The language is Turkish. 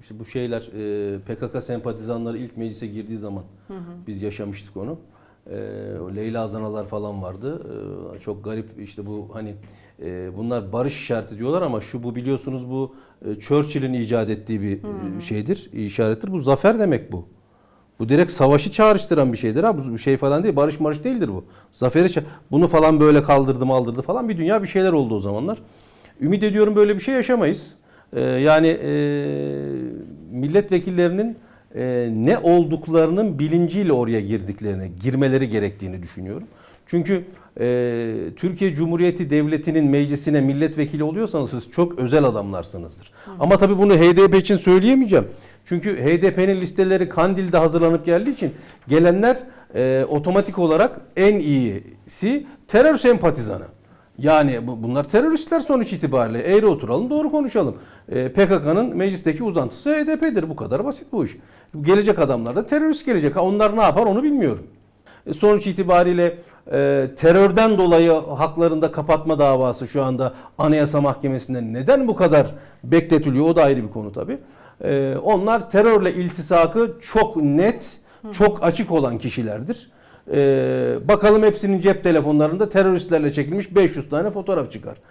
İşte bu şeyler e, PKK sempatizanları ilk meclise girdiği zaman biz yaşamıştık onu. E, Leyla Zanalar falan vardı. E, çok garip işte bu hani e, bunlar barış işareti diyorlar ama şu bu biliyorsunuz bu e, Churchill'in icat ettiği bir e, şeydir, işarettir. Bu zafer demek bu. Bu direkt savaşı çağrıştıran bir şeydir ha. Bu şey falan değil. Barış marış değildir bu. Zaferi bunu falan böyle kaldırdı aldırdı falan bir dünya bir şeyler oldu o zamanlar. Ümit ediyorum böyle bir şey yaşamayız. Ee, yani e, milletvekillerinin e, ne olduklarının bilinciyle oraya girdiklerini, girmeleri gerektiğini düşünüyorum. Çünkü e, Türkiye Cumhuriyeti Devleti'nin meclisine milletvekili oluyorsanız siz çok özel adamlarsınızdır. Ama tabii bunu HDP için söyleyemeyeceğim. Çünkü HDP'nin listeleri Kandil'de hazırlanıp geldiği için gelenler e, otomatik olarak en iyisi terör sempatizanı. Yani bu- bunlar teröristler sonuç itibariyle. Eğri oturalım doğru konuşalım. E, PKK'nın meclisteki uzantısı HDP'dir. Bu kadar basit bu iş. Gelecek adamlar da terörist gelecek. Ha, onlar ne yapar onu bilmiyorum. E, Sonuç itibariyle e, terörden dolayı haklarında kapatma davası şu anda Anayasa Mahkemesi'nde neden bu kadar bekletiliyor o da ayrı bir konu tabii. E, onlar terörle iltisakı çok net, çok açık olan kişilerdir. E, bakalım hepsinin cep telefonlarında teröristlerle çekilmiş 500 tane fotoğraf çıkar.